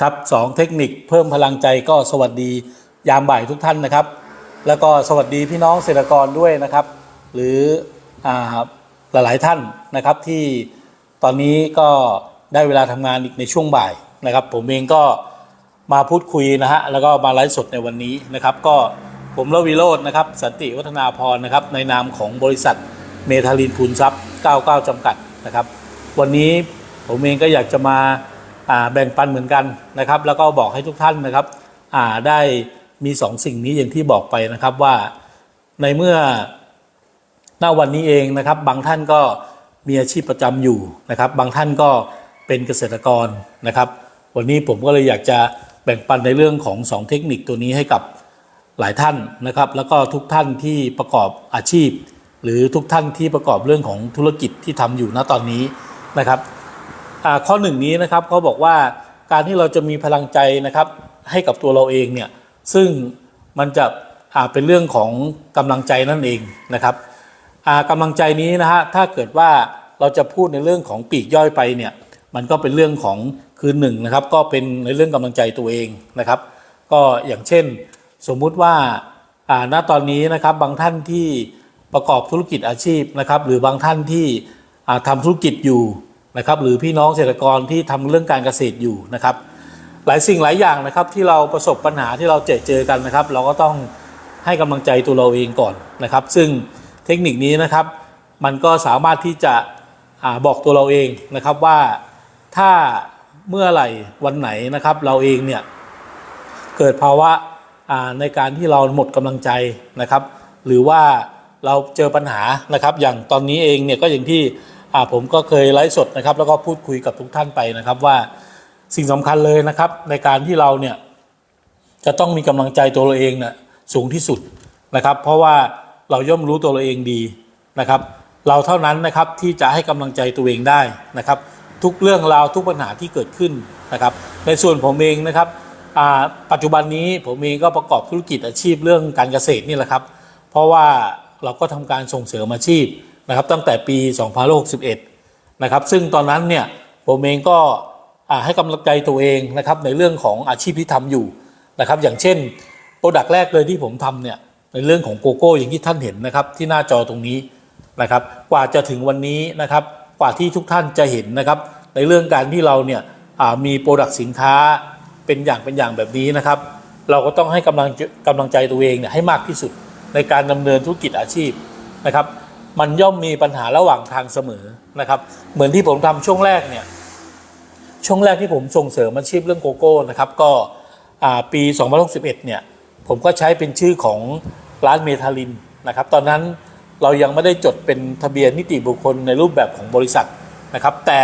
ครับสองเทคนิคเพิ่มพลังใจก็สวัสดียามบ่ายทุกท่านนะครับ แล้วก็สวัสดีพี่น้องเกษตรกรด้วยนะครับ หรืออหลายๆท่านนะครับที่ตอนนี้ก็ได้เวลาทำงานอีกในช่วงบ่ายนะครับ ผมเองก็มาพูดคุยนะฮะแล้วก็มาไลฟ์สดในวันนี้นะครับ ก็ผมรวีโรจน์นะครับ สันติวัฒนาพรนะครับ ในนามของบริษัทเมทาลินพูนทรัพย์ 99 จำกัดนะครับ วันนี้ผมเองก็อยากจะมา แบ่งปันเหมือนกันนะครับ แล้วก็บอกให้ทุกท่านนะครับได้มีสองสิ่งนี้อย่างที่บอกไปนะครับว่าในเมื่อณวันนี้เองนะครับ บางท่านก็มีอาชีพประจำอยู่นะครับ บางท่านก็เป็นเกษตรกรนะครับ วันนี้ผมก็เลยอยากจะแบ่งปันในเรื่องของสองเทคนิคตัวนี้ให้กับหลายท่านนะครับ แล้วก็ทุกท่านที่ประกอบอาชีพ หรือทุกท่านที่ประกอบเรื่องของธุรกิจที่ทำอยู่ณตอนนี้นะครับ ข้อหนึ่งนี้นะครับเขาบอกว่าการที่เราจะมีพลังใจนะครับให้กับตัวเราเองเนี่ยซึ่งมันจะเป็นเรื่องของกำลังใจนั่นเองนะครับอ่ากำลังใจนี้นะฮะถ้าเกิดว่าเราจะพูดในเรื่องของปีกย่อยไปเนี่ยมันก็เป็นเรื่องของคือหนึ่งนะครับก็เป็นในเรื่องกำลังใจตัวเองนะครับ ก็อย่างเช่นสมมุติว่าณตอนนี้นะครับบางท่านที่ประกอบธุรกิจอาชีพนะครับ หรือบางท่านที่อ่าทำธุรกิจอยู่ นะครับหรือพี่น้องเกษตรกรที่ทำเรื่องการเกษตรอยู่นะครับ หลายสิ่งหลายอย่างนะครับที่เราประสบปัญหาที่เราเจอเจอกันนะครับ เราก็ต้องให้กำลังใจตัวเราเองก่อนนะครับ ซึ่งเทคนิคนี้นะครับ มันก็สามารถที่จะอบอกตัวเราเองนะครับว่าถ้าเมื่อไหร่วันไหนนะครับ เราเองเนี่ยเกิดภาวะในการที่เราหมดกำลังใจนะครับ หรือว่าเราเจอปัญหานะครับ อย่างตอนนี้เองเนี่ยก็อย่างที่ ผมก็เคยไลฟ์สดนะครับ แล้วก็พูดคุยกับทุกท่านไปนะครับว่าสิ่งสำคัญเลยนะครับ ในการที่เราเนี่ยจะต้องมีกำลังใจตัวเราเองเนี่ยสูงที่สุดนะครับ เพราะว่าเราย่อมรู้ตัวเราเองดีนะครับ เราเท่านั้นนะครับที่จะให้กำลังใจตัวเองได้นะครับ ทุกเรื่องราวทุกปัญหาที่เกิดขึ้นนะครับ ในส่วนผมเองนะครับปัจจุบันนี้ผมเองก็ประกอบธุรกิจอาชีพเรื่องการเกษตรนี่แหละครับ เพราะว่าเราก็ทำการส่งเสริมอาชีพ นะครับตั้งแต่ปี 2561 นะครับซึ่งตอนนั้นเนี่ยผมเองก็ให้กำลังใจตัวเองนะครับในเรื่องของอาชีพที่ทำอยู่นะครับอย่างเช่นโปรดักต์แรกเลยที่ผมทำเนี่ยในเรื่องของโกโก้อย่างที่ท่านเห็นนะครับที่หน้าจอตรงนี้นะครับกว่าจะถึงวันนี้นะครับกว่าที่ทุกท่านจะเห็นนะครับในเรื่องการที่เราเนี่ยมีโปรดักต์สินค้าเป็นอย่างเป็นอย่างแบบนี้นะครับ เราก็ต้องให้กำลังกำลังใจตัวเองเนี่ยให้มากที่สุดในการดำเนินธุรกิจอาชีพนะครับ มันย่อมมีปัญหาระหว่างทางเสมอนะครับ เหมือนที่ผมทำช่วงแรกเนี่ยช่วงแรกที่ผมส่งเสริมอาชีพเรื่องโกโก้นะครับก็อ่าปี2061เนี่ยผมก็ใช้เป็นชื่อของร้านเมทาลินนะครับ ตอนนั้นเรายังไม่ได้จดเป็นทะเบียนนิติบุคคลในรูปแบบของบริษัทนะครับ แต่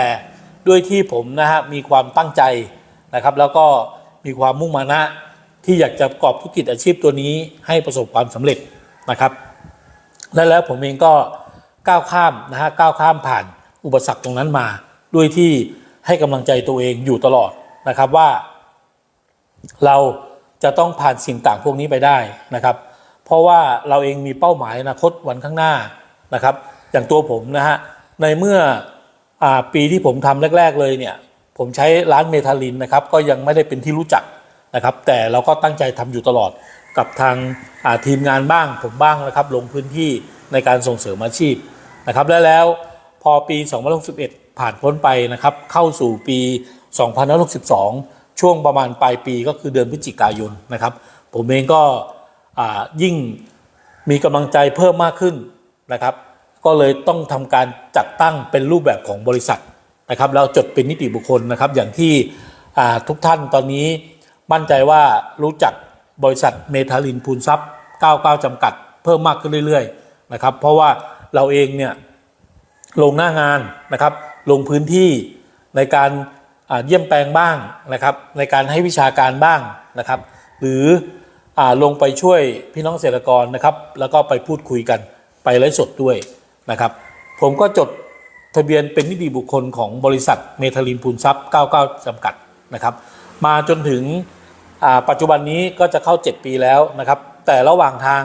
ด้วยที่ผมนะฮะมีความตั้งใจนะครับ แล้วก็มีความมุ่งมานะที่อยากจะประกอบธุรกิจอาชีพตัวนี้ให้ประสบความสำเร็จนะครับและแล้วผมเองก็ ก้าวข้ามนะฮะก้าวข้ามผ่านอุปสรรคตรงนั้นมา ด้วยที่ให้กำลังใจตัวเองอยู่ตลอดนะครับว่า เราจะต้องผ่านสิ่งต่างพวกนี้ไปได้นะครับ เพราะว่าเราเองมีเป้าหมายอนาคตวันข้างหน้านะครับ อย่างตัวผมนะฮะในเมื่ออปีที่ผมทำแรก ๆ เลยเนี่ย ผมใช้ร้านเมทาลินนะครับ ก็ยังไม่ได้เป็นที่รู้จักนะครับ แต่เราก็ตั้งใจทำอยู่ตลอดกับทางทีมงานบ้างผมบ้างนะครับ ลงพื้นที่ในการส่งเสริมอาชีพ นะครับและแล้วพอปี2061ผ่านพ้นไปนะครับเข้าสู่ปี2562 ช่วงประมาณปลายปีก็คือเดือนพฤศจิกายนนะครับ ผมเองก็ยิ่งมีกำลังใจเพิ่มมากขึ้นนะครับ ก็เลยต้องทำการจัดตั้งเป็นรูปแบบของบริษัทนะครับแล้วจดเป็นนิติบุคคลนะครับ อย่างที่ทุกท่านตอนนี้มั่นใจว่ารู้จักบริษัทเมทาลินพูนทรัพย์ 99 จำกัด เพิ่มมากขึ้นเรื่อยๆนะครับ เพราะว่า เราเองเนี่ยลงหน้างานนะครับ ลงพื้นที่ในการเยี่ยมแปลงบ้างนะครับ ในการให้วิชาการบ้างนะครับ หรืออลงไปช่วยพี่น้องเกษตรกรนะครับ แล้วก็ไปพูดคุยกันไปไลฟ์สดด้วยนะครับ ผมก็จดทะเบียนเป็นนิติบุคคลของบริษัทเมทาลินพูนทรัพย์ 99 จำกัดนะครับ มาจนถึงปัจจุบันนี้ก็จะเข้า 7 ปีแล้วนะครับ แต่ระหว่างทาง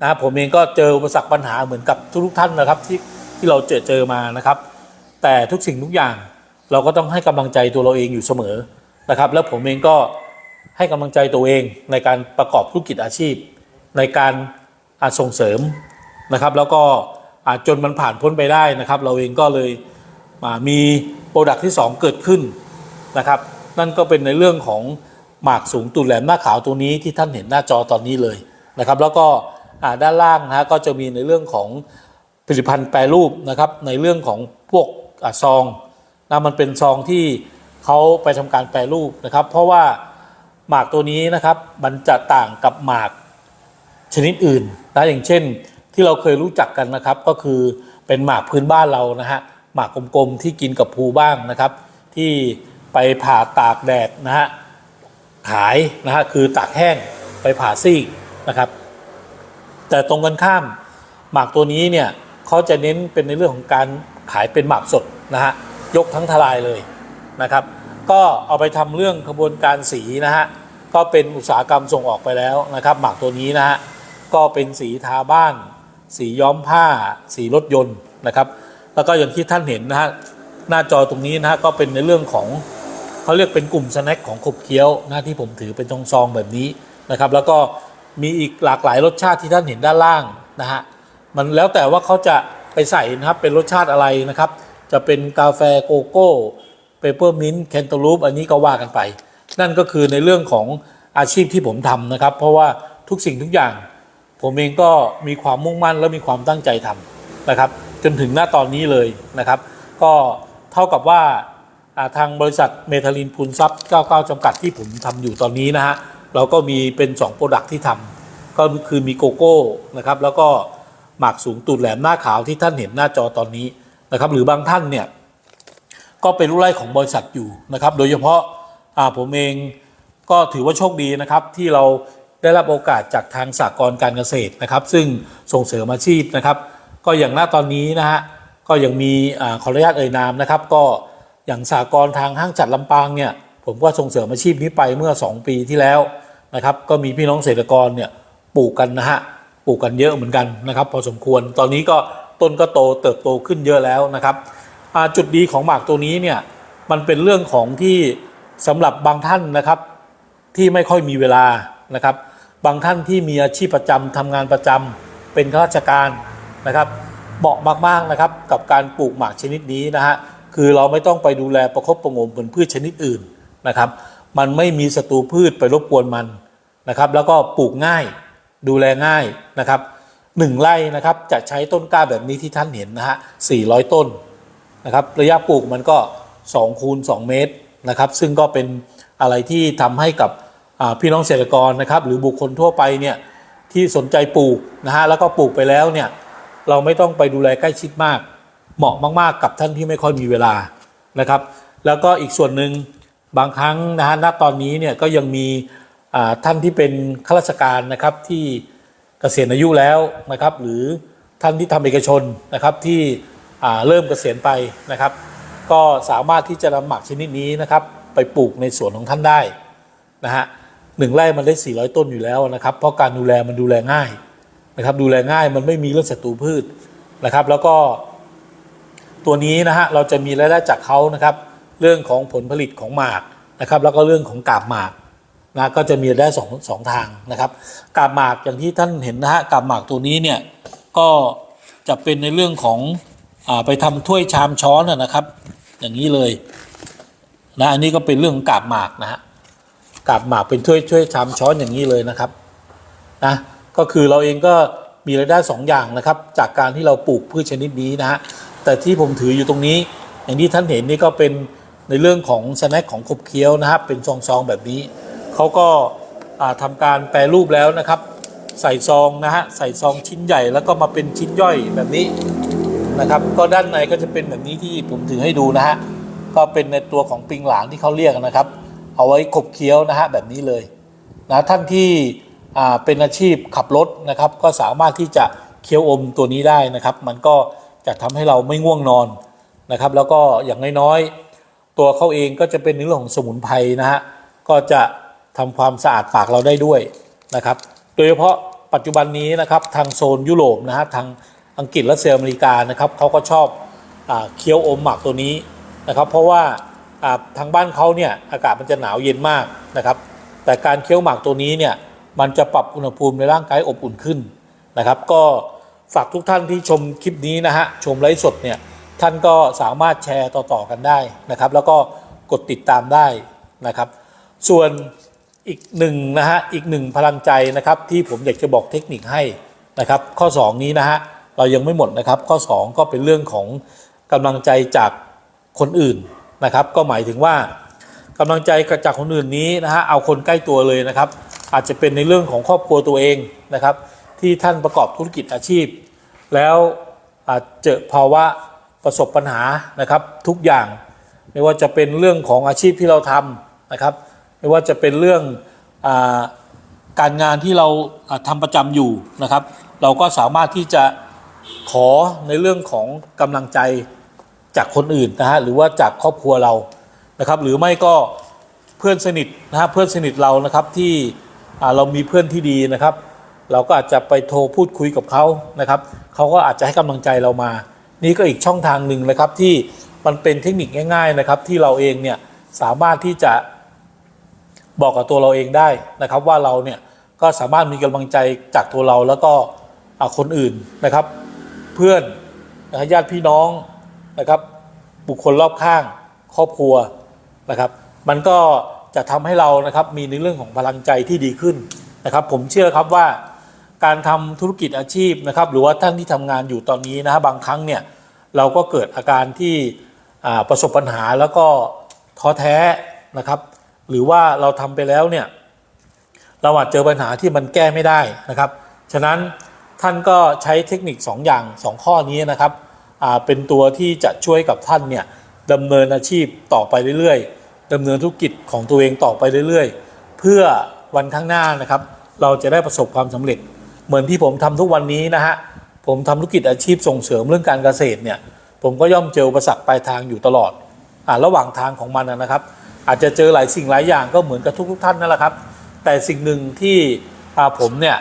นะครับผมเองก็เจออุปสรรคปัญหาเหมือนกับทุกๆท่านนะครับที่ที่เราเจอเจอมานะครับ แต่ทุกสิ่งทุกอย่างเราก็ต้องให้กำลังใจตัวเราเองอยู่เสมอนะครับ แล้วผมเองก็ให้กำลังใจตัวเองในการประกอบธุรกิจอาชีพ ในการอ่าส่งเสริมนะครับ แล้วก็อาจนมันผ่านพ้นไปได้นะครับ เราเองก็เลยอ่ามีโปรดักที่ 2 เกิดขึ้นนะครับ นั่นก็เป็นในเรื่องของหมากสูงตุ่นแหลมหน้าขาวตัวนี้ที่ท่านเห็นหน้าจอตอนนี้เลยนะครับ แล้วก็ ด้านล่างนะก็จะมีในเรื่องของผลิตภัณฑ์แปรรูปนะครับ ในเรื่องของพวกอซองนะมันเป็นซองที่เขาไปทำการแปรรูปนะครับ เพราะว่าหมากตัวนี้นะครับมันจะต่างกับหมากชนิดอื่นนะอย่างเช่นที่เราเคยรู้จักกันนะครับ ก็คือเป็นหมากพื้นบ้านเรานะฮะหมากกลมๆที่กินกับภูบ้างนะครับ ที่ไปผ่าตากแดดนะฮะขายนะฮะคือตากแห้งไปผ่าซีกนะครับ แต่ตรงกันข้ามหมากตัวนี้เนี่ยเขาจะเน้นเป็นในเรื่องของการขายเป็นหมากสดนะฮะยกทั้งทลายเลยนะครับ ก็เอาไปทำเรื่องกระบวนการสีนะฮะก็เป็นอุตสาหกรรมส่งออกไปแล้วนะครับหมากตัวนี้นะฮะก็เป็นสีทาบ้าน สีย้อมผ้า สีรถยนต์นะครับ แล้วก็อย่างที่ท่านเห็นนะฮะหน้าจอตรงนี้นะฮะก็เป็นในเรื่องของเขาเรียกเป็นกลุ่มสแน็คของขบเคี้ยวนะที่ผมถือเป็นซองๆแบบนี้นะครับ แล้วก็ มีอีกหลากหลายรสชาติที่ท่านเห็นด้านล่างนะฮะมันแล้วแต่ว่าเขาจะไปใส่นะครับเป็นรสชาติอะไรนะครับ จะเป็นกาแฟโกโก้เปเปอร์มินต์แคนตาลูปอันนี้ก็ว่ากันไป นั่นก็คือในเรื่องของอาชีพที่ผมทำนะครับ เพราะว่าทุกสิ่งทุกอย่าง ผมเองก็มีความมุ่งมั่นและมีความตั้งใจทำนะครับ จนถึงหน้าตอนนี้เลยนะครับ ก็เท่ากับว่าทางบริษัทเมทาลินพูนซับ99จำกัดที่ผมทำอยู่ตอนนี้นะฮะ เราก็มีเป็น2โปรดักที่ทำก็คือมีโกโก้นะครับแล้วก็หมากสูงตูดแหลมหน้าขาวที่ท่านเห็นหน้าจอตอนนี้นะครับหรือบางท่านเนี่ยก็เป็นลูกไล่ของบริษัทอยู่นะครับ โดยเฉพาะาผมเองก็ถือว่าโชคดีนะครับที่เราได้รับโอกาสจากทางสากลการเกษตรนะครับ ซึ่งส่งเสริมอาชีพนะครับ ก็อย่างหน้าตอนนี้นะฮะก็ยังมีอขออนุญาตเอ่ยนามนะครับ ก็อย่างสากลทางห้างจัดลำปางเนี่ยผมก็ส่งเสริมอาชีพนี้ไปเมื่อ 2 ปีที่แล้ว นะครับก็มีพี่น้องเกษตรกรเนี่ยปลูกกันนะฮะปลูกกันเยอะเหมือนกันนะครับพอสมควรตอนนี้ก็ต้นก็โตเติบโตขึ้นเยอะแล้วนะครับจุดดีของหมากตัวนี้เนี่ยมันเป็นเรื่องของที่สำหรับบางท่านนะครับที่ไม่ค่อยมีเวลานะครับ บางท่านที่มีอาชีพประจำทำงานประจำเป็นข้าราชการนะครับเหมาะมากๆนะครับกับการปลูกหมากชนิดนี้นะฮะคือเราไม่ต้องไปดูแลประคบประงมเหมือนพืชชนิดอื่นนะครับ มันไม่มีศัตรูพืชไปรบกวนมัน นะครับ แล้วก็ปลูกง่ายดูแลง่ายนะครับหนึ่งไร่นะครับจะใช้ต้นกล้าแบบนี้ที่ท่านเห็นนะฮะ400 ต้นนะครับ ระยะปลูกมันก็2คูณ2เมตรนะครับ ซึ่งก็เป็นอะไรที่ทำให้กับพี่น้องเกษตรกรนะครับ หรือบุคคลทั่วไปเนี่ยที่สนใจปลูกนะฮะแล้วก็ปลูกไปแล้วเนี่ยเราไม่ต้องไปดูแลใกล้ชิดมาก เหมาะมากๆ กับท่านที่ไม่ค่อยมีเวลานะครับ แล้วก็อีกส่วนหนึ่งบางครั้งนะฮะณตอนนี้เนี่ยก็ยังมี ท่านที่เป็นข้าราชการนะครับที่เกษียณอายุแล้วนะครับ หรือท่านที่ทำเอกชนนะครับที่เริ่มเกษียณไปนะครับ ก็สามารถที่จะนำหมักชนิดนี้นะครับ ไปปลูกในสวนของท่านได้นะฮะหนึ่งไร่มันได้ 400 ต้นอยู่แล้วนะครับ เพราะการดูแลมันดูแลง่ายนะครับ ดูแลง่ายมันไม่มีเรื่องศัตรูพืชนะครับ แล้วก็ตัวนี้นะฮะเราจะมีรายได้จากเขานะครับ เรื่องของผลผลิตของหมากนะครับ แล้วก็เรื่องของกาบหมาก นะก็จะมีรายได้สองสองทางนะครับกาบหมากอย่างที่ท่านเห็นนะฮะกาบหมากตัวนี้เนี่ยก็จะเป็นในเรื่องของอไปทำถ้วยชามช้อนนะครับ อย่างนี้เลยนะอันนี้ก็เป็นเรื่องกาบหมากนะฮะกาบหมากเป็นถ้วยถ้วยชามช้อนอย่างนี้เลยนะครับนะก็คือเราเองก็มีรายได้สองอย่างนะครับ จากการที่เราปลูกพืชชนิดนี้นะฮะแต่ที่ผมถืออยู่ตรงนี้ อย่างที่ท่านเห็นนี่ก็เป็นในเรื่องของสแน็คของขบเคี้ยวนะครับเป็นซองๆแบบนี้ เขาก็อ่าทำการแปรรูปแล้วนะครับ ใส่ซองนะฮะใส่ซองชิ้นใหญ่แล้วก็มาเป็นชิ้นย่อยแบบนี้นะครับ ก็ด้านในก็จะเป็นแบบนี้ที่ผมถือให้ดูนะฮะก็เป็นในตัวของปิงหลางที่เขาเรียกนะครับ เอาไว้ขบเคี้ยวนะฮะแบบนี้เลยนะท่านที่เป็นอาชีพขับรถนะครับ ก็สามารถที่จะเคี้ยวอมตัวนี้ได้นะครับ มันก็จะทำให้เราไม่ง่วงนอนนะครับ แล้วก็อย่างน้อยๆตัวเขาเองก็จะเป็นในเรื่องของสมุนไพรนะฮะก็จะ ทำความสะอาดปากเราได้ด้วยนะครับ โดยเฉพาะปัจจุบันนี้นะครับทางโซนยุโรปนะฮะทางอังกฤษและเซอร์อเมริกานะครับเขาก็ชอบอเคี้ยวอมหมากตัวนี้นะครับ เพราะว่าอ่าทางบ้านเขาเนี่ยอากาศมันจะหนาวเย็นมากนะครับ แต่การเคี้ยวหมากตัวนี้เนี่ยมันจะปรับอุณหภูมิในร่างกายอบอุ่นขึ้นนะครับ ก็ฝากทุกท่านที่ชมคลิปนี้นะฮะชมไลฟ์สดเนี่ยท่านก็สามารถแชร์ต่อๆกันได้นะครับ แล้วก็กดติดตามได้นะครับ ส่วน อีกหนึ่งนะฮะอีกหนึ่งพลังใจนะครับที่ผมอยากจะบอกเทคนิคให้นะครับ ข้อ 2 นี้นะฮะเรายังไม่หมดนะครับ ข้อ 2 ก็เป็นเรื่องของกำลังใจจากคนอื่นนะครับ ก็หมายถึงว่ากำลังใจจากคนอื่นนี้นะฮะเอาคนใกล้ตัวเลยนะครับ อาจจะเป็นในเรื่องของครอบครัวตัวเองนะครับ ที่ท่านประกอบธุรกิจอาชีพ แล้วอาจเจอภาวะประสบปัญหานะครับทุกอย่าง ไม่ว่าจะเป็นเรื่องของอาชีพที่เราทำนะครับ ไม่ว่าจะเป็นเรื่องอการงานที่เราอ่าทำประจำอยู่นะครับ เราก็สามารถที่จะขอในเรื่องของกำลังใจจากคนอื่นนะฮะหรือว่าจากครอบครัวเรานะครับ หรือไม่ก็เพื่อนสนิทนะฮะเพื่อนสนิทเรานะครับที่เรามีเพื่อนที่ดีนะครับ เราก็อาจจะไปโทรพูดคุยกับเขานะครับเขาก็อาจจะให้กำลังใจเรามา นี่ก็อีกช่องทางหนึ่งนะครับที่มันเป็นเทคนิคง่าย ๆนะครับ ที่เราเองเนี่ยสามารถที่จะ บอกกับตัวเราเองได้นะครับ ว่าเราเนี่ยก็สามารถมีกำลังใจจากตัวเราแล้วก็คนอื่นนะครับ เพื่อนนะญาติพี่น้องนะครับ บุคคลรอบข้างครอบครัวนะครับ มันก็จะทำให้เรานะครับมีในเรื่องของพลังใจที่ดีขึ้นนะครับ ผมเชื่อครับว่าการทำธุรกิจอาชีพนะครับ หรือว่าท่านที่ทำงานอยู่ตอนนี้นะฮะบางครั้งเนี่ยเราก็เกิดอาการที่ประสบปัญหาแล้วก็ท้อแท้นะครับ หรือว่าเราทำไปแล้วเนี่ยเราอาจเจอปัญหาที่มันแก้ไม่ได้นะครับ ฉะนั้นท่านก็ใช้เทคนิค 2 อย่าง 2 ข้อนี้นะครับเป็นตัวที่จะช่วยกับท่านเนี่ยดำเนินอาชีพต่อไปเรื่อยๆดำเนินธุรกิจของตัวเองต่อไปเรื่อยๆ เพื่อวันข้างหน้านะครับ เราจะได้ประสบความสำเร็จ เหมือนที่ผมทำทุกวันนี้นะฮะผมทำธุรกิจอาชีพส่งเสริมเรื่องการเกษตรเนี่ยผมก็ย่อมเจออุปสรรคปลายทางอยู่ตลอดอ่าระหว่างทางของมันนะครับ อาจจะเจอหลายสิ่งหลายอย่างก็เหมือนกับทุกๆท่านนั่นแหละครับ แต่สิ่งหนึ่งที่อาผมเนี่ย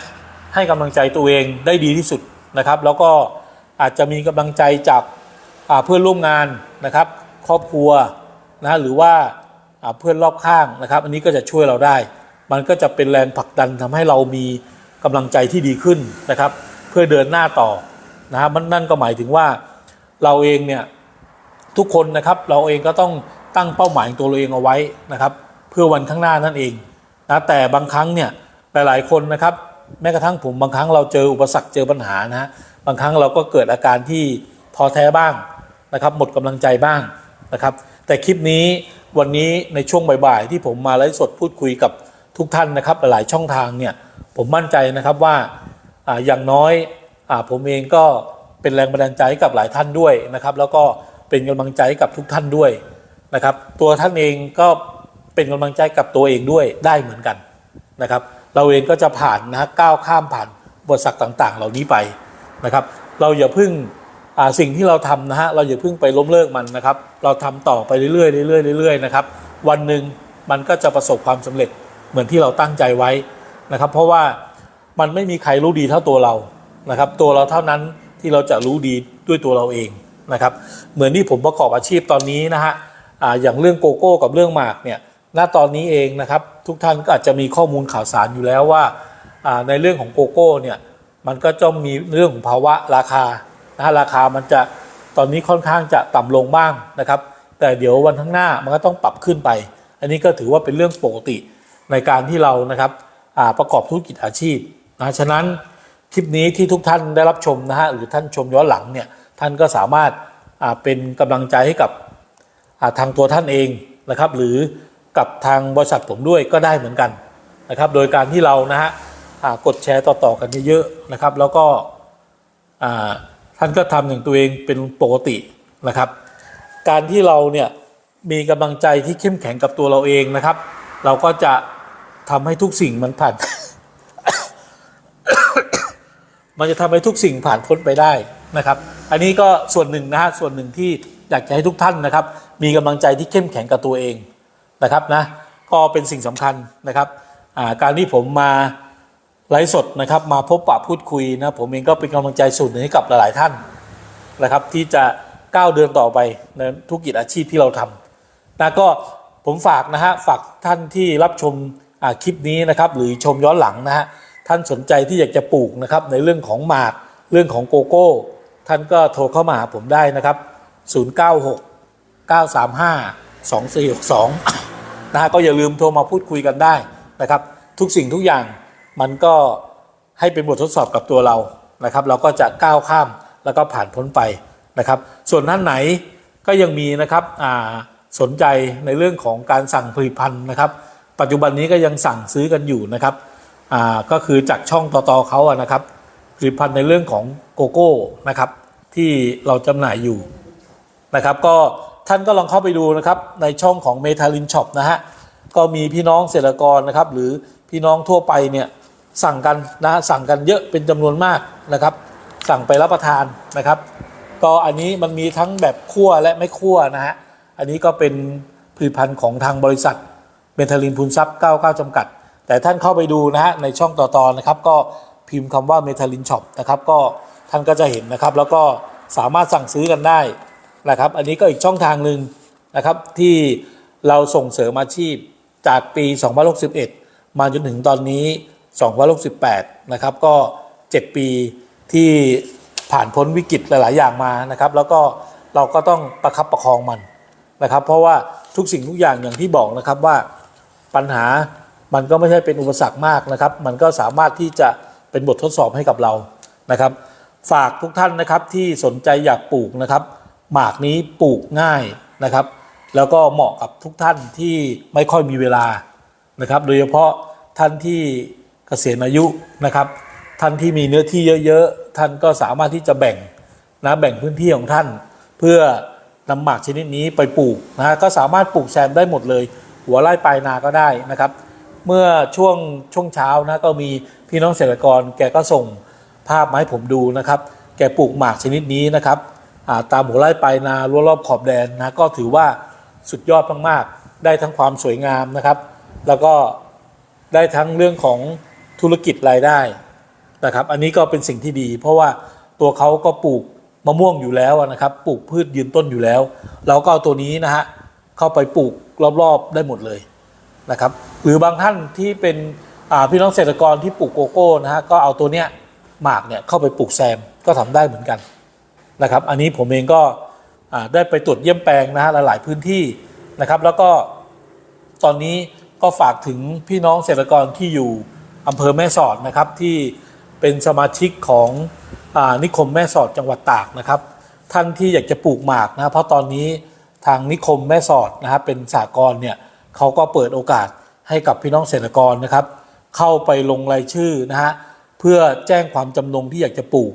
ให้กำลังใจตัวเองได้ดีที่สุดนะครับ แล้วก็อาจจะมีกำลังใจจากเพื่อนร่วมงานนะครับ ครอบครัวนะหรือว่าเพื่อนรอบข้างนะครับ อันนี้ก็จะช่วยเราได้ มันก็จะเป็นแรงผลักดันทำให้เรามีกำลังใจที่ดีขึ้นนะครับ เพื่อเดินหน้าต่อนะครับมันนั่นก็หมายถึงว่าเราเองเนี่ยทุกคนนะครับเราเองก็ต้อง ตั้งเป้าหมายตัวเราเองเอาไว้นะครับ เพื่อวันข้างหน้านั่นเองนะแต่บางครั้งเนี่ยหลายๆคนนะครับ แม้กระทั่งผมบางครั้งเราเจออุปสรรคเจอปัญหานะฮะบางครั้งเราก็เกิดอาการที่ท้อแท้บ้างนะครับ หมดกำลังใจบ้างนะครับ แต่คลิปนี้วันนี้ในช่วงบ่ายๆ ที่ผมมาไลฟ์สดพูดคุยกับทุกท่านนะครับ หลายๆช่องทางเนี่ยผมมั่นใจนะครับว่าอย่างน้อยอผมเองก็เป็นแรงบันดาลใจกับหลายท่านด้วยนะครับ แล้วก็เป็นกำลังใจกับทุกท่านด้วย นะครับ ตัวท่านเองก็เป็นกำลังใจกับตัวเองด้วยได้เหมือนกันนะครับ เราเองก็จะผ่านนะก้าวข้ามผ่านอุปสรรคต่าง ๆ เหล่านี้ไปนะครับ เราอย่าเพึ่งสิ่งที่เราทำนะฮะเราอย่าเพึ่งไปล้มเลิกมันนะครับ เราทำต่อไปเรื่อยๆเรื่อยๆเรื่อยๆนะครับวันหนึ่งมันก็จะประสบความสำเร็จเหมือนที่เราตั้งใจไว้นะครับ เพราะว่ามันไม่มีใครรู้ดีเท่าตัวเรานะครับ ตัวเราเท่านั้นที่เราจะรู้ดีด้วยตัวเราเองนะครับ เหมือนที่ผมประกอบอาชีพตอนนี้นะฮะ ออย่างเรื่องโกโก้กับเรื่องหมากเนี่ยณตอนนี้เองนะครับทุกท่านก็อาจจะมีข้อมูลข่าวสารอยู่แล้วว่าในเรื่องของโกโก้เนี่ยมันก็จะมีเรื่องของภาวะราคานะฮะราคามันจะตอนนี้ค่อนข้างจะต่ำลงบ้างนะครับ แต่เดี๋ยววันข้างหน้ามันก็ต้องปรับขึ้นไป อันนี้ก็ถือว่าเป็นเรื่องปกติในการที่เรานะครับประกอบธุรกิจอาชีพนะฉะนั้นคลิปนี้ที่ทุกท่านได้รับชมนะฮะหรือท่านชมย้อนหลังเนี่ยท่านก็สามารถเป็นกำลังใจให้กับ ทางตัวท่านเองนะครับ หรือกับทางบริษัทผมด้วยก็ได้เหมือนกันนะครับ โดยการที่เรานะฮะกดแชร์ต่อๆกันเยอะๆนะครับ แล้วก็ท่านก็ทำอย่างตัวเองเป็นปกตินะครับ การที่เราเนี่ยมีกำลังใจที่เข้มแข็งกับตัวเราเองนะครับ เราก็จะทำให้ทุกสิ่งมันผ่าน มันจะทำให้ทุกสิ่งผ่านพ้นไปได้นะครับ อันนี้ก็ส่วนหนึ่งนะฮะส่วนหนึ่งที่อยากจะให้ทุกท่านนะครับ มีกำลังใจที่เข้มแข็งกับตัวเองนะครับนะก็เป็นสิ่งสำคัญนะครับการที่ผมมาไลฟ์สดนะครับ มาพบปะพูดคุยนะผมเองก็เป็นกำลังใจส่วนหนึ่งให้กับหลาย ๆ ท่านนะครับ ที่จะก้าวเดินต่อไปในธุรกิจอาชีพที่เราทำนะก็ผมฝากนะฮะฝากท่านที่รับชมคลิปนี้นะครับ หรือชมย้อนหลังนะฮะท่านสนใจที่อยากจะปลูกนะครับ ในเรื่องของหมากเรื่องของโกโก้ ท่านก็โทรเข้ามาหาผมได้นะครับ 096 935 2462นะฮะก็อย่าลืมโทรมาพูดคุยกันได้นะครับ ทุกสิ่งทุกอย่างมันก็ให้เป็นบททดสอบกับตัวเรานะครับ เราก็จะก้าวข้ามแล้วก็ผ่านพ้นไปนะครับ ส่วนท่านไหนก็ยังมีนะครับอ่าสนใจในเรื่องของการสั่งผลิตภัณฑ์นะครับ ปัจจุบันนี้ก็ยังสั่งซื้อกันอยู่นะครับอ่าก็คือจากช่องต่อๆเขาอะนะครับผลิตภัณฑ์ในเรื่องของโกโก้นะครับที่เราจำหน่ายอยู่นะครับ ก็ ท่านก็ลองเข้าไปดูนะครับในช่องของเมทาลินช็อปนะฮะก็มีพี่น้องเกษตรกรนะครับ หรือพี่น้องทั่วไปเนี่ยสั่งกันนะสั่งกันเยอะเป็นจำนวนมากนะครับ สั่งไปรับประทานนะครับ ก็อันนี้มันมีทั้งแบบคั่วและไม่คั่วนะฮะอันนี้ก็เป็นผลิตภัณฑ์ของทางบริษัทเมทาลินพูนซับ99 จำกัด แต่ท่านเข้าไปดูนะฮะในช่องต่อๆนะครับ ก็พิมพ์คำว่าเมทาลินช็อปนะครับก็ท่านก็จะเห็นนะครับ แล้วก็สามารถสั่งซื้อกันได้ นะครับ อันนี้ก็อีกช่องทางหนึ่งนะครับที่เราส่งเสริมอาชีพจากปี2061 มาจนถึงตอนนี้2068นะครับก็ 7 ปีที่ผ่านพ้นวิกฤตหลาย ๆ อย่างมานะครับ แล้วก็เราก็ต้องประคับประคองมันนะครับ เพราะว่าทุกสิ่งทุกอย่างอย่างที่บอกนะครับว่าปัญหามันก็ไม่ใช่เป็นอุปสรรคมากนะครับ มันก็สามารถที่จะเป็นบททดสอบให้กับเรานะครับ ฝากทุกท่านนะครับที่สนใจอยากปลูกนะครับ หมากนี้ปลูกง่ายนะครับ แล้วก็เหมาะกับทุกท่านที่ไม่ค่อยมีเวลานะครับ โดยเฉพาะท่านที่เกษียณอายุนะครับ ท่านที่มีเนื้อที่เยอะๆ ท่านก็สามารถที่จะแบ่งนะแบ่งพื้นที่ของท่าน เพื่อนำหมากชนิดนี้ไปปลูกนะก็สามารถปลูกแซมได้หมดเลย หัวไร่ปลายนาก็ได้นะครับ เมื่อช่วงช่วงเช้านะก็มีพี่น้องเกษตรกรแกก็ส่งภาพมาให้ผมดูนะครับ แกปลูกหมากชนิดนี้นะครับ ตามหัวไร่ปลายนารั้วรอบขอบแดนนะก็ถือว่าสุดยอดมากๆ ได้ทั้งความสวยงามนะครับ แล้วก็ได้ทั้งเรื่องของธุรกิจรายได้นะครับอันนี้ก็เป็นสิ่งที่ดี เพราะว่าตัวเขาก็ปลูกมะม่วงอยู่แล้วนะครับ ปลูกพืชยืนต้นอยู่แล้ว เราก็เอาตัวนี้นะฮะเข้าไปปลูกรอบๆได้หมดเลยนะครับ หรือบางท่านที่เป็นพี่น้องเกษตรกรที่ปลูกโกโก้นะฮะก็เอาตัวเนี้ยหมากเนี่ยเข้าไปปลูกแซมก็ทำได้เหมือนกัน นะครับ อันนี้ผมเองก็ได้ไปตรวจเยี่ยมแปลงนะฮะหลาย ๆ พื้นที่นะครับ แล้วก็ตอนนี้ก็ฝากถึงพี่น้องเกษตรกรที่อยู่อำเภอแม่สอดนะครับที่เป็นสมาชิกของอนิคมแม่สอดจังหวัดตากนะครับ ท่านที่อยากจะปลูกหมากนะเพราะตอนนี้ทางนิคมแม่สอดนะครับเป็นสากลเนี่ยเขาก็เปิดโอกาสให้กับพี่น้องเกษตรกรนะครับ เข้าไปลงรายชื่อนะฮะเพื่อแจ้งความจำนงที่อยากจะปลูก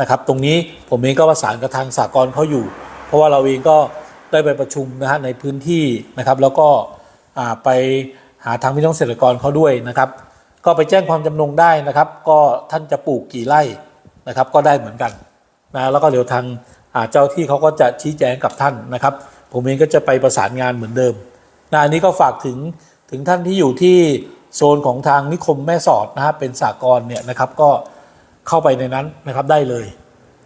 นะครับ ตรงนี้ผมเองก็ประสานกับทางสากลเขาอยู่ เพราะว่าเราเองก็ได้ไปประชุมนะฮะในพื้นที่นะครับ แล้วก็ไปหาทางพี่น้องเกษตรกรเขาด้วยนะครับ ก็ไปแจ้งความจำนงได้นะครับ ก็ท่านจะปลูกกี่ไร่นะครับ ก็ได้เหมือนกันนะแล้วก็เดี๋ยวทางเจ้าที่เขาก็จะชี้แจงกับท่านนะครับ ผมเองก็จะไปประสานงานเหมือนเดิมนะอันนี้ก็ฝากถึงถึงท่านที่อยู่ที่โซนของทางนิคมแม่สอดนะครับเป็นสากลเนี่ยนะครับก็ เข้าไปในนั้นนะครับได้เลย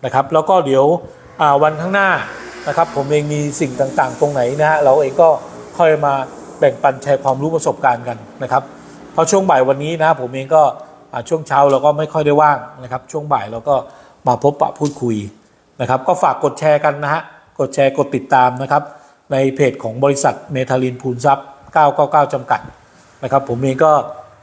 นะครับ แล้วก็เดี๋ยววันข้างหน้านะครับ ผมเองมีสิ่งต่างๆ ตรงไหนนะฮะเราเองก็ค่อยมาแบ่งปันแชร์ความรู้ประสบการณ์กันนะครับเพราะช่วงบ่ายวันนี้นะผมเองก็ช่วงเช้าเราก็ไม่ค่อยได้ว่างนะครับ ช่วงบ่ายเราก็มาพบปะพูดคุยนะครับ ก็ฝากกดแชร์กันนะฮะกดแชร์กดติดตามนะครับ ในเพจของบริษัทเมทาลินพูนซับ999 จำกัดนะครับ ผมเองก็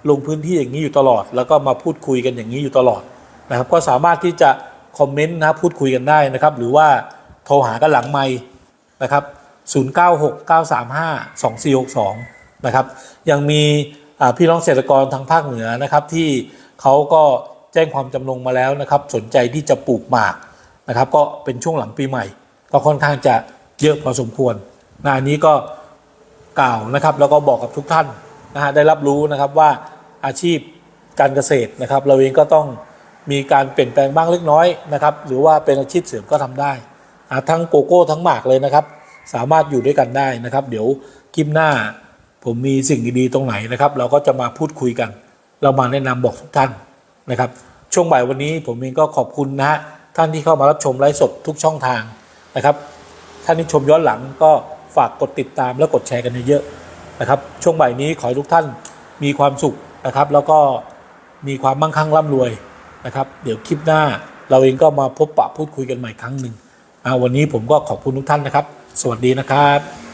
ลงพื้นที่อย่างนี้อยู่ตลอด แล้วก็มาพูดคุยกันอย่างนี้อยู่ตลอด นะครับก็สามารถที่จะคอมเมนต์นะพูดคุยกันได้นะครับ หรือว่าโทรหากันหลังไมค์นะครับ 0969352462 นะครับ ยังมีพี่น้องเกษตรกรทางภาคเหนือนะครับ ที่เขาก็แจ้งความจำนงมาแล้วนะครับ สนใจที่จะปลูกหมากนะครับ ก็เป็นช่วงหลังปีใหม่ ก็ค่อนข้างจะเยอะพอสมควรนะอันนี้ก็กล่าวนะครับ แล้วก็บอกกับทุกท่านนะฮะได้รับรู้นะครับว่าอาชีพการเกษตรนะครับ เราเองก็ต้อง มีการเปลี่ยนแปลงบ้างเล็กน้อยนะครับ หรือว่าเป็นอาชีพเสริมก็ทำได้อ่าทั้งโกโก้ทั้งหมากเลยนะครับ สามารถอยู่ด้วยกันได้นะครับ เดี๋ยวคลิปหน้า ผมมีสิ่งดีๆตรงไหนนะครับ เราก็จะมาพูดคุยกัน เรามาแนะนำบอกทุกท่านนะครับ ช่วงบ่ายวันนี้ผมเองก็ขอบคุณนะฮะท่านที่เข้ามารับชมไลฟ์สดทุกช่องทางนะครับ ท่านที่ชมย้อนหลังก็ฝากกดติดตามและกดแชร์กันเยอะๆนะครับ ช่วงบ่ายนี้ขอให้ทุกท่านมีความสุขนะครับ แล้วก็มีความมั่งคั่งร่ำรวย นะครับ เดี๋ยวคลิปหน้าเราเองก็มาพบปะพูดคุยกันใหม่ครั้งหนึ่งอ่าวันนี้ผมก็ขอบคุณทุกท่านนะครับ สวัสดีนะครับ